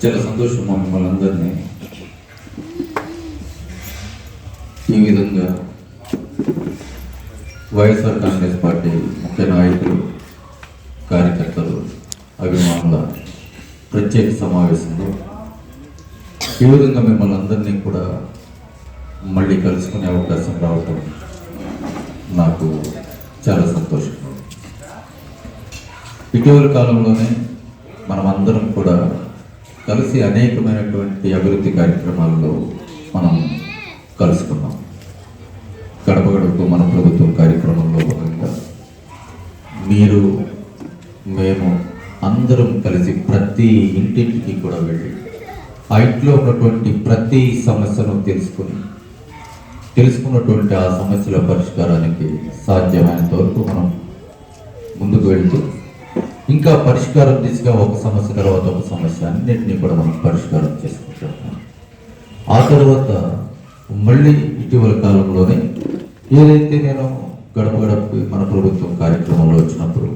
చాలా సంతోషం మా మిమ్మల్ని అందరినీ. ఈ విధంగా వైఎస్ఆర్ కాంగ్రెస్ పార్టీ ముఖ్య నాయకులు కార్యకర్తలు అభిమానుల ప్రత్యేక సమావేశంలో ఈ విధంగా మిమ్మల్ని అందరినీ కూడా మళ్ళీ కలుసుకునే అవకాశం రావటం నాకు చాలా సంతోషం. ఇటీవల కాలంలోనే మనం అందరం కూడా కలిసి అనేకమైనటువంటి అభివృద్ధి కార్యక్రమాల్లో మనం కలుసుకున్నాం. గడప గడపకు మన ప్రభుత్వం కార్యక్రమంలో భాగంగా మీరు మేము అందరం కలిసి ప్రతి ఇంటింటికి కూడా వెళ్ళి ఆ ఇంట్లో ఉన్నటువంటి ప్రతి సమస్యను తెలుసుకుని తెలుసుకున్నటువంటి ఆ సమస్యల పరిష్కారానికి సాధ్యమైనంత వరకు మనం ముందుకు వెళ్తూ ఇంకా పరిష్కారం దిశగా ఒక సమస్య తర్వాత ఒక సమస్య అన్నింటినీ కూడా మనం పరిష్కారం చేసుకుంటాం ఆ తర్వాత మళ్ళీ ఇటీవల కాలంలోనే ఏదైతే నేను గడప గడపకి మన ప్రభుత్వం కార్యక్రమంలో వచ్చినప్పుడు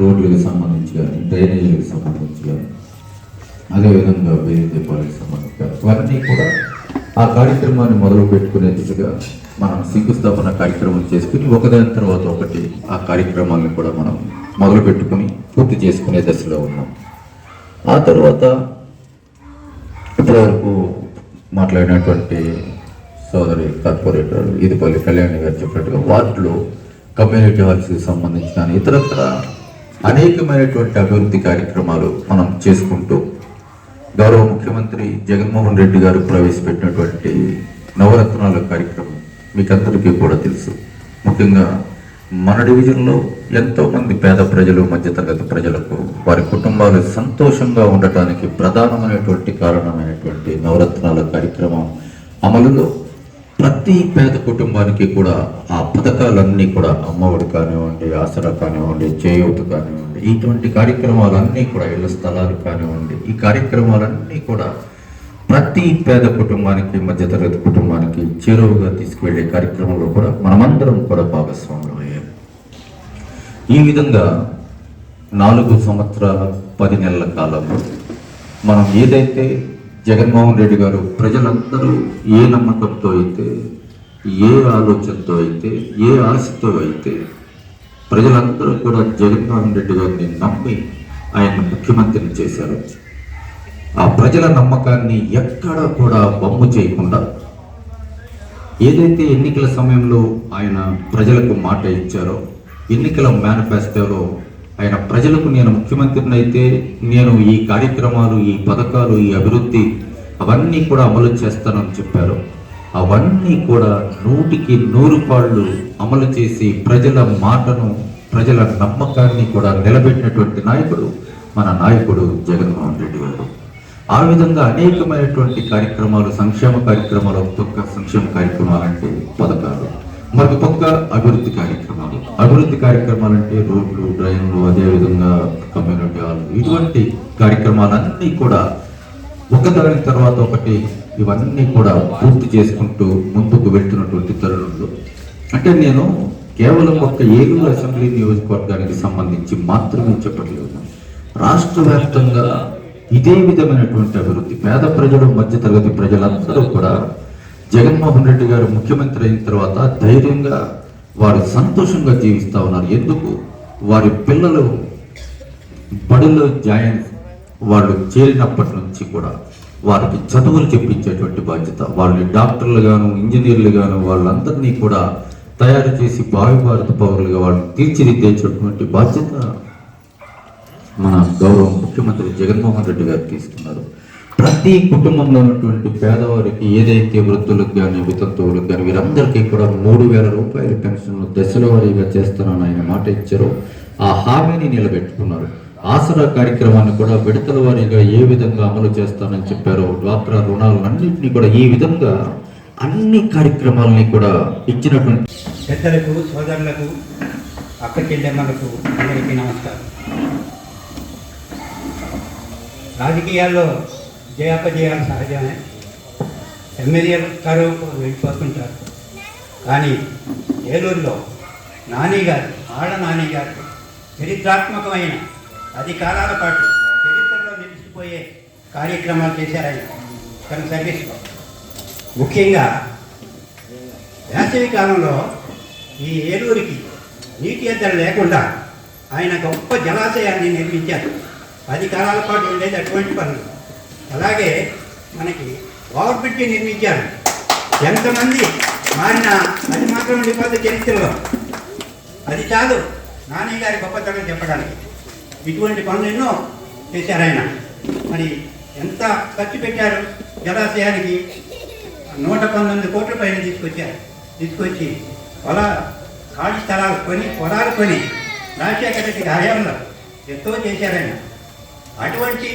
రోడ్లకు సంబంధించి కానీ డ్రైనేజీలకు సంబంధించి కానీ అదేవిధంగా వేరే దీపాలకు సంబంధించి కానీ ఇవన్నీ కూడా ఆ కార్యక్రమాన్ని మొదలు పెట్టుకునే దిశగా మనం శంకుస్థాపన కార్యక్రమం చేసుకుని ఒకదాని తర్వాత ఒకటి ఆ కార్యక్రమాలను కూడా మనం మొదలు పెట్టుకుని పూర్తి చేసుకునే దశలో ఉన్నాం. ఆ తర్వాత ఇప్పటివరకు మాట్లాడినటువంటి సోదరి కార్పొరేటర్ ఇదిపల్లి కళ్యాణి గారు చెప్పినట్టుగా వార్డులో కమ్యూనిటీ హాల్స్కి సంబంధించిన ఇతరత్ర అనేకమైనటువంటి అభివృద్ధి కార్యక్రమాలు మనం చేసుకుంటూ గౌరవ ముఖ్యమంత్రి జగన్మోహన్ రెడ్డి గారు ప్రవేశపెట్టినటువంటి నవరత్నాల కార్యక్రమం మీకందరికీ కూడా తెలుసు. ముఖ్యంగా మన డివిజన్లో ఎంతో మంది పేద ప్రజలు మధ్యతరగతి ప్రజలకు వారి కుటుంబాలు సంతోషంగా ఉండటానికి ప్రధానమైనటువంటి కారణమైనటువంటి నవరత్నాల కార్యక్రమం అమలులో ప్రతి పేద కుటుంబానికి కూడా ఆ పథకాలన్నీ కూడా అమ్మఒడి కానివ్వండి ఆసరా కానివ్వండి చేయూత కానివ్వండి ఇటువంటి కార్యక్రమాలన్నీ కూడా ఇళ్ళ స్థలాలు కానివ్వండి ఈ కార్యక్రమాలన్నీ కూడా ప్రతి పేద కుటుంబానికి మధ్యతరగతి కుటుంబానికి చేరువుగా తీసుకువెళ్ళే కార్యక్రమంలో కూడా మనమందరం కూడా భాగస్వాములు అయ్యాం ఈ విధంగా నాలుగు సంవత్సరాల పది నెలల కాలంలో మనం ఏదైతే జగన్మోహన్ రెడ్డి గారు ప్రజలందరూ ఏ నమ్మకంతో అయితే ఏ ఆలోచనతో అయితే ఏ ఆశతో అయితే ప్రజలందరూ కూడా జగన్మోహన్ రెడ్డి గారిని నమ్మి ఆయన ముఖ్యమంత్రిని చేశారు. ఆ ప్రజల నమ్మకాన్ని ఎక్కడా కూడా బొమ్ము చేయకుండా ఏదైతే ఎన్నికల సమయంలో ఆయన ప్రజలకు మాట ఇచ్చారో ఎన్నికల మేనిఫెస్టోలో ఆయన ప్రజలకు నేను ముఖ్యమంత్రిని అయితే నేను ఈ కార్యక్రమాలు ఈ పథకాలు ఈ అభివృద్ధి అవన్నీ కూడా అమలు చేస్తానని చెప్పారు. అవన్నీ కూడా నూటికి నూరు పాళ్ళు అమలు చేసి ప్రజల మాటను ప్రజల నమ్మకాన్ని కూడా నిలబెట్టినటువంటి నాయకుడు మన నాయకుడు జగన్మోహన్ రెడ్డి గారు. ఆ విధంగా అనేకమైనటువంటి కార్యక్రమాలు సంక్షేమ కార్యక్రమాలు ఒక సంక్షేమ కార్యక్రమాలు అంటే పథకాలు. మరొక పక్క అభివృద్ధి కార్యక్రమాలు. అభివృద్ధి కార్యక్రమాలు అంటే రోడ్లు డ్రైన్లు అదేవిధంగా కమ్యూనిటీ హాల్ ఇటువంటి కార్యక్రమాలన్నీ కూడా ఒకదాని తర్వాత ఒకటి ఇవన్నీ కూడా పూర్తి చేసుకుంటూ ముందుకు వెళ్తున్నటువంటి తరుణంలో. అంటే నేను కేవలం ఒక్క ఏలూరు అసెంబ్లీ నియోజకవర్గానికి సంబంధించి మాత్రమే చెప్పట్లేదు. రాష్ట్ర వ్యాప్తంగా ఇదే విధమైనటువంటి అభివృద్ధి పేద ప్రజలు మధ్యతరగతి ప్రజలందరూ కూడా జగన్మోహన్ రెడ్డి గారు ముఖ్యమంత్రి అయిన తర్వాత ధైర్యంగా వారు సంతోషంగా జీవిస్తా ఉన్నారు. ఎందుకు? వారి పిల్లలు బడిలో జాయిన్ వాళ్ళు చేరినప్పటి నుంచి కూడా వారికి చదువులు చెప్పించేటువంటి బాధ్యత. వాళ్ళని డాక్టర్లు గాను ఇంజనీర్లు గాను వాళ్ళందరినీ కూడా తయారు చేసి భావి భారత పౌరులుగా వాళ్ళని తీర్చిదిద్దేటటువంటి బాధ్యత మన గౌరవ ముఖ్యమంత్రి జగన్మోహన్ రెడ్డి గారు తీసుకున్నారు. ప్రతి కుటుంబంలో ఉన్నటువంటి పేదవారికి ఏదైతే వృద్ధులకు కానీ వితంతువులకు కానీ వీరందరికీ కూడా మూడు వేల రూపాయల పెన్షన్ దశల వారీగా చేస్తానని ఆయన మాట ఇచ్చారో. ఆ హామీని నిలబెట్టుకున్నారు. ఆసరా కార్యక్రమాన్ని కూడా విడతల వారీగా ఏ విధంగా అమలు చేస్తానని చెప్పారో. డ్వాక్రా రుణాలన్నింటినీ కూడా ఈ విధంగా అన్ని కార్యక్రమాలని కూడా ఇచ్చినటువంటి పెద్దలకు సోదరులకు అక్క చెల్లెమ్మలకు అందరికీ నమస్కారం. రాజకీయాల్లో జయాపజయాలు సహజమే. ఎమ్మెల్యే గారు వెళ్ళిపోతుంటారు. కానీ ఏలూరులో నాని గారు ఆడ నాని గారు చరిత్రాత్మకమైన అది కాలాల పాటు చరిత్రలో నిలిచిపోయే కార్యక్రమాలు చేశారు ఆయన. తన సర్వీస్లో ముఖ్యంగా వేసవి కాలంలో ఈ ఏలూరికి నీటి ఎద్దరు లేకుండా ఆయన గొప్ప జలాశయాన్ని నిర్మించారు. పది కాలాల పాటు ఉండేది అటువంటి పనులు. అలాగే మనకి ఓవర్ బ్రిడ్జి నిర్మించారు. ఎంతమంది మారిన అది మాత్రం ఉండిపోతే చరిత్రలో. అది చాలు నాని గారి గొప్పతనం చెప్పడానికి. ఇటువంటి పనులు ఎన్నో చేశారు ఆయన. మరి ఎంత ఖర్చు పెట్టారు జలాశయానికి? నూట పంతొమ్మిది కోట్ల పైన తీసుకొచ్చారు. తీసుకొచ్చి పొల ఖాళీ స్థలాలు కొని పొలాలు కొని రాజశేఖర రెడ్డి హయాంలో ఎంతో చేశారాయన అటువంటి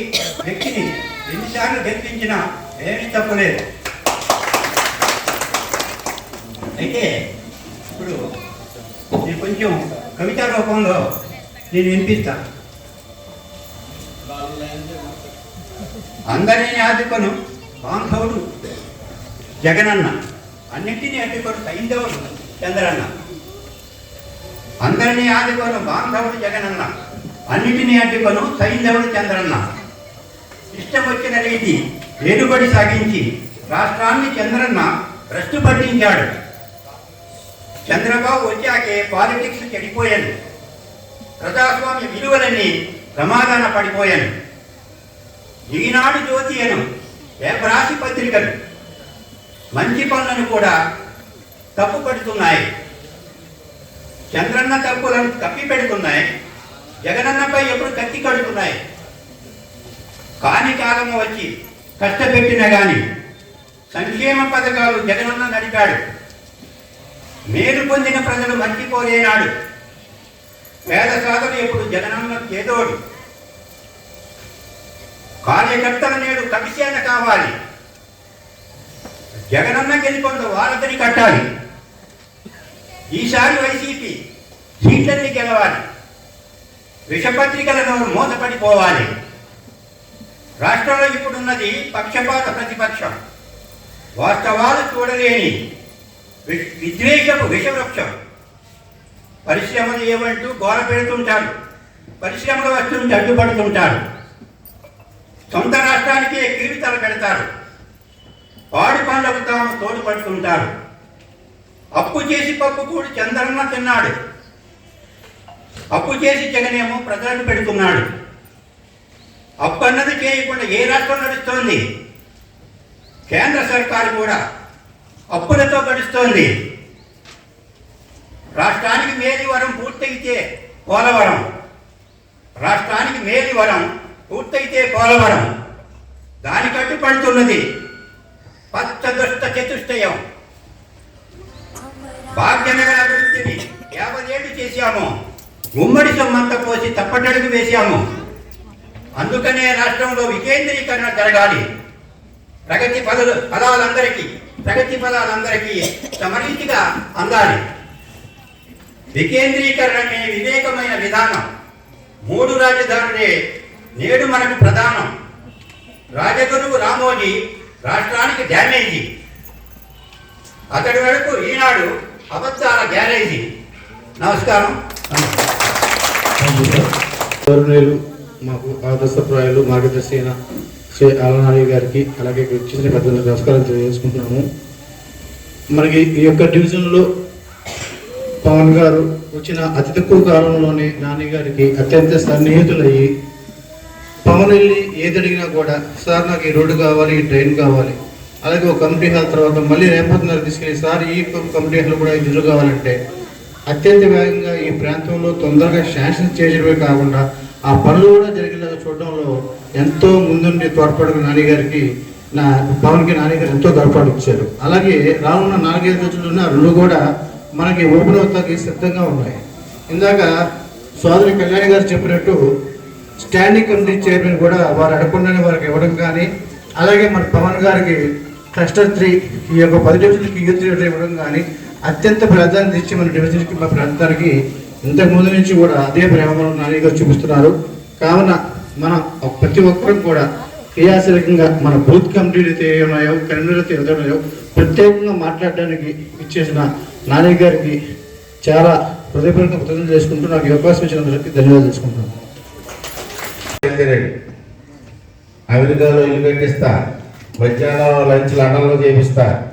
వ్యక్తిని ఎన్నిసార్లు గెలిపించినా ఏమీ తప్పలేదు. అయితే ఇప్పుడు నేను కొంచెం కవితా రూపంలో నేను వినిపిస్తా. అందరినీ ఆదుకొను బాంధవుడు జగనన్న. అన్నింటినీ అడ్డుకొను సైంధవుడు చంద్రన్న. అందరినీ ఆదుకొను బాంధవుడు జగనన్న. అన్నిటినీ అడ్డుకొను సైంధవుడు చంద్రన్న. ఇష్టం వచ్చిన రీతి వేడుబడి సాగించి రాష్ట్రాన్ని చంద్రన్న భ్రష్టు పట్టించాడు. చంద్రబాబు వచ్చాకే పాలిటిక్స్ చెడిపోయాను ప్రజాస్వామ్య విలువలన్నీ ప్రమాదాన పడిపోయాను. ఈనాడు జ్యోతి అను పేపరాశి పత్రికలు మంచి పనులను కూడా తప్పు పడుతున్నాయి. చంద్రన్న తప్పులను తప్పి పెడుతున్నాయి జగనన్నపై ఎప్పుడు కత్తి కడుతున్నాయి. కాని కాలము వచ్చి కష్టపెట్టిన గాని సంక్షేమ పథకాలు జగనన్న నడిపాడు. మేలు పొందిన ప్రజలు మర్చిపోలేనాడు. పేద సాధన ఎప్పుడు జగనన్న చేదోడు. కార్యకర్తల నేడు కమిషన్ కావాలి. జగనన్న గెలుపొంద వారధిని కట్టాలి. ఈసారి వైసీపీ సీట్లన్నీ గెలవాలి. విషపత్రికలను మోసపడిపోవాలి. రాష్ట్రంలో ఇప్పుడున్నది పక్షపాత ప్రతిపక్షం. వాస్తవాలు చూడలేని విద్వేషపు విషవృక్షం. పరిశ్రమలు ఏమంటూ గోల పెడుతుంటారు. పరిశ్రమల వస్తుంటే అడ్డుపడుతుంటారు సొంత రాష్ట్రానికే కీర్తలు పెడతారు. పాడి పనులకు తాము తోడుపడుతుంటారు. అప్పు చేసి పప్పు కూడి చంద్రన్న తిన్నాడు. అప్పు చేసి జగనేమో ప్రజలకు పెడుతున్నాడు. అప్పన్నది చేయకుండా ఏ రాష్ట్రం నడుస్తోంది? కేంద్ర సర్కారు కూడా అప్పులతో గడుస్తోంది. రాష్ట్రానికి మేలివరం పూర్తయితే పోలవరం. రాష్ట్రానికి మేలివరం పూర్తయితే పోలవరం. దాని కట్టుపడుతున్నది పచ్చదుష్ట చతుష్టయం. భాగ్యనగర అభివృద్ధిని యాభై ఏళ్ళు చేశాము. ఉమ్మడి సొమ్మంతా పోసి తప్పటడుగు వేశాము. అందుకనే రాష్ట్రంలో వికేంద్రీకరణ జరగాలి. ప్రగతి పదలు పదాలందరికీ ప్రగతి ఫలాలందరికీ సమరీతిగా అందాలి. వికేంద్రీకరణమే వివేకమైన విధానం. మూడు రాజధానులే నేడు మనకు ప్రధానం. రాజగురువు రామోజీ రాష్ట్రానికి డ్యామేజీ. అతడి వరకు ఈనాడు అబద్ధాల గ్యారేజీ. నమస్కారం. మాకు ఆదర్శప్రాయాలు మార్గదర్శి అయిన శ్రీ అలనాడి గారికి అలాగే ఇక్కడ పెద్ద నమస్కారం తెలియజేసుకుంటున్నాము. మనకి ఈ యొక్క డివిజన్లో పవన్ గారు వచ్చిన అతి తక్కువ కాలంలోనే నాని గారికి అత్యంత సన్నిహితులయ్యి పవన్ వెళ్ళి ఏది అడిగినా కూడా సార్ నాకు ఈ రోడ్డు కావాలి ఈ ట్రైన్ కావాలి. అలాగే ఒక కమిటీ హాల్ తర్వాత మళ్ళీ రేపటిన్నర తీసుకెళ్ళి సార్ ఈ కమిటీ హాల్ కూడా ఎదురు కావాలంటే అత్యంత వేగంగా ఈ ప్రాంతంలో తొందరగా శాంక్షన్ చేయడమే కాకుండా ఆ పనులు కూడా జరిగేలాగా చూడడంలో ఎంతో ముందుండి తోడ్పడిన నాన్నగారికి నా పవన్కి నాన్నగారు ఎంతో తోడ్పాటు ఇచ్చారు. అలాగే రానున్న నాలుగైదు రోజుల్లో రెండు కూడా మనకి ఓపెన్ అవుతాకి సిద్ధంగా ఉన్నాయి. ఇందాక సోదరి కళ్యాణి గారు చెప్పినట్టు స్టాండింగ్ కమిటీ చైర్మన్ కూడా వారు అడగకుండానే వారికి ఇవ్వడం కానీ అలాగే మన పవన్ గారికి క్లస్టర్ త్రీ ఈ యొక్క పది డివిజన్కి యూత్ లీడర్ ఇవ్వడం కానీ అత్యంత ప్రాధాన్యత ఇచ్చి మన డివిజన్కి మా ప్రాంతానికి ఇంతకు ముందు నుంచి కూడా అదే ప్రేమను నాని చూపిస్తున్నారు. కావున మనం ప్రతి ఒక్కరం కూడా క్రియాశీలకంగా మన బూత్ కమిటీలు అయితే ఉన్నాయో కన్వీనర్ అయితే ప్రత్యేకంగా మాట్లాడడానికి ఇచ్చేసిన నాని గారికి చాలా హృదయపూర్వక కృతజ్ఞతలు చేసుకుంటూ నాకు అవకాశం ఇచ్చినందుకు ధన్యవాదాలు చేసుకుంటున్నాను అమెరికాలో ఇల్లు కట్టిస్తా మధ్యాహ్నం లంచ్ లండన్లో చేపిస్తా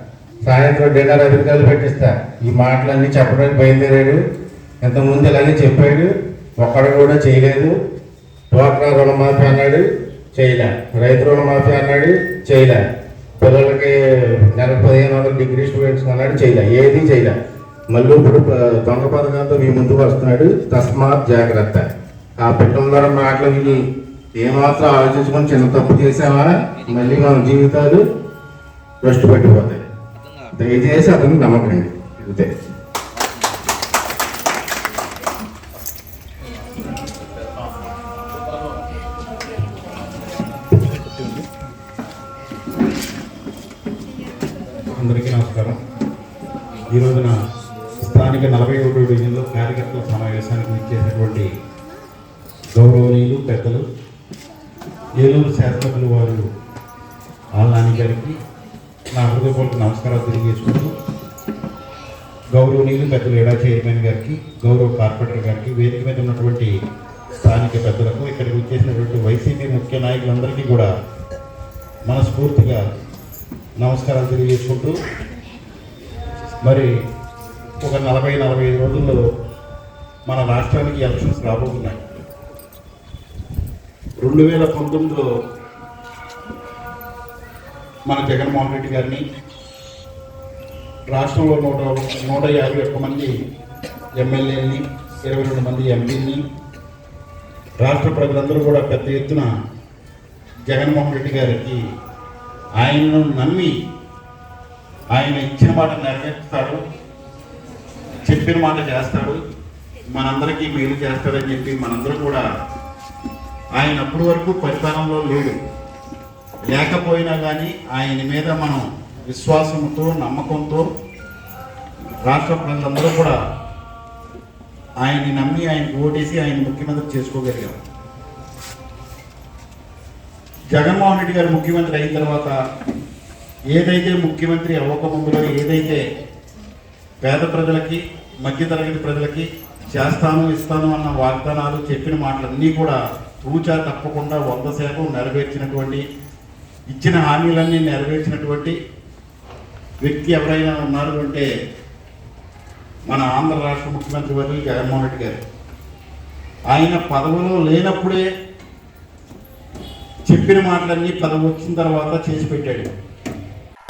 సాయంత్రం డిన్నర్ అమెరికాలో పెట్టిస్తా. ఈ మాటలన్నీ చెప్పడానికి బయలుదేరాడు. ఇంతకుముందు ఇలాగే చెప్పాడు ఒక్కడు కూడా చేయలేదు. డ్వాక్రా రుణమాఫీ అన్నాడు చేయలే. రైతు రుణమాఫీ అన్నాడు చేయలే. పిల్లలకి నెల పదిహేను వందల డిగ్రీ స్టూడెంట్స్ అన్నాడు చేయలే. ఏది చేయలే. మళ్ళీ ఇప్పుడు దొంగ పథకంతో మీ ముందుకు వస్తున్నాడు తస్మాత్ జాగ్రత్త. ఆ పిట్టంలో మాటలు విని ఏమాత్రం ఆలోచించుకొని చిన్న తప్పు చేసామా మళ్ళీ మన జీవితాలు భ్రష్టు పట్టిపోతాయి దయచేసి అతను నమ్మకండి. అంతే. సమావేశానికి గౌరవనీయులు పెద్దలు ఏలూరు శాసనసభ్యులు వారు ఆల్నాని గారికి నా హృదయపూర్వక నమస్కారాలు తెలియజేసుకుంటూ గౌరవనీయులు పెద్దలు ఎడా చైర్మన్ గారికి గౌరవ కార్పొరేటర్ గారికి వేదిక మీద ఉన్నటువంటి స్థానిక పెద్దలకు ఇక్కడికి వచ్చేసినటువంటి వైసీపీ ముఖ్య నాయకులందరికీ కూడా మనస్ఫూర్తిగా నమస్కారాలు తెలియజేసుకుంటూ మరి ఒక నలభై నలభై ఐదు రోజుల్లో మన రాష్ట్రానికి ఎలక్షన్స్ రాబోతున్నాయి. రెండు వేల పంతొమ్మిదిలో మన జగన్మోహన్ రెడ్డి గారిని రాష్ట్రంలో నూట నూట యాభై ఒక్క మంది ఎమ్మెల్యేని ఇరవై రెండు మంది ఎంపీని రాష్ట్ర ప్రజలందరూ కూడా పెద్ద ఎత్తున జగన్మోహన్ రెడ్డి గారికి ఆయనను నమ్మి ఆయన ఇచ్చిన మాట నెరవేర్చుతాడు చెప్పిన మాట చేస్తాడు. మనందరికీ మేలు చేస్తాడని చెప్పి మనందరం కూడా ఆయన అప్పటి వరకు పరిపాలనలో లేడు. లేకపోయినా కానీ ఆయన మీద మనం విశ్వాసంతో నమ్మకంతో రాష్ట్ర ప్రజలందరూ కూడా ఆయన్ని నమ్మి ఆయన ఓటేసి ఆయన ముఖ్యమంత్రి చేసుకోగలిగాం జగన్మోహన్ రెడ్డి గారు ముఖ్యమంత్రి అయిన తర్వాత ఏదైతే ముఖ్యమంత్రి అవ్వకముందులో ఏదైతే పేద ప్రజలకి మధ్యతరగతి ప్రజలకి చేస్తాను ఇస్తాను అన్న వాగ్దానాలు చెప్పిన మాటలన్నీ కూడా తూచా తప్పకుండా వంద శాతం నెరవేర్చినటువంటి ఇచ్చిన హామీలన్నీ నెరవేర్చినటువంటి వ్యక్తి ఎవరైనా ఉన్నారు అంటే మన ఆంధ్ర రాష్ట్ర ముఖ్యమంత్రి వర్యులు జగన్మోహన్ రెడ్డి గారు. ఆయన పదవిలో లేనప్పుడే చెప్పిన మాటలన్నీ పదవి వచ్చిన తర్వాత చేసి పెట్టాడు.